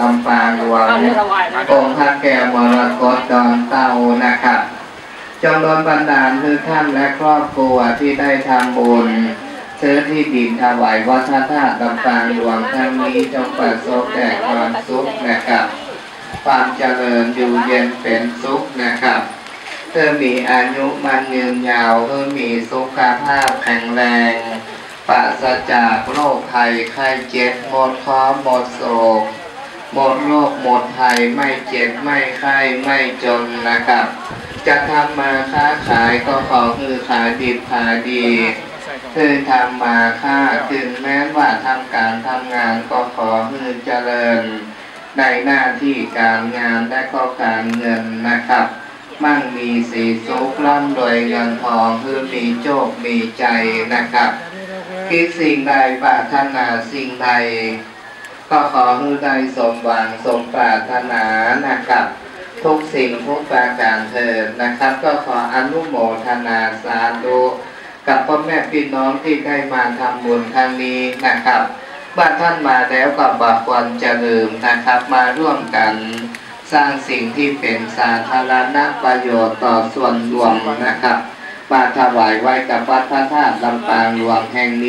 ลำปางหลวงองค์พระแก้วมรกตดอนเตานะครับจงโดนบันดาลคือท่านและครอบครัวที่ได้ทำบุญซื้อที่ดินถวายวัดพระธาตุลำปางหลวงทั้งนี้จงประสบแต่ความสุขนะครับ ความเจริญอยู่เย็นเป็นสุขนะครับเธอมีอายุมันยืนยาวเธอมีสุขภาพแข็งแรงปราศจากโรคภัยไข้เจ็บหมดเคราะห์หมดโศก หมดโรคหมดภัยไม่เจ็บไม่ไข้ไม่จนนะครับ จะทำมาค้าขายก็ขอคือขายดีขายดีคือทำมาค้าถึงแม้ว่าทำการทำงานก็ขอคือเจริญ ในหน้าที่การงานและก็การเงินนะครับ มั่งมีสีสุขร่ำรวยเงินทองคือมีโชคมีใจนะครับคิดสิ่งใดปรารถนาสิ่งใด ก็ขอให้ได้สมหวังสมปรารถนานะครับ ทุกสิ่งทุกประการเถิดนะครับ ก็ขออนุโมทนาสาธุกับพ่อแม่พี่น้องที่ได้มาทำบุญครั้งนี้นะครับบ้านท่านมาแล้วก็บอกควรจะลืมนะครับ มาร่วมกันสร้างสิ่งที่เป็นสาธารณประโยชน์ต่อส่วนรวมนะครับมาถวายไว้กับวัดพระธาตุลำปางหลวงแห่งนี้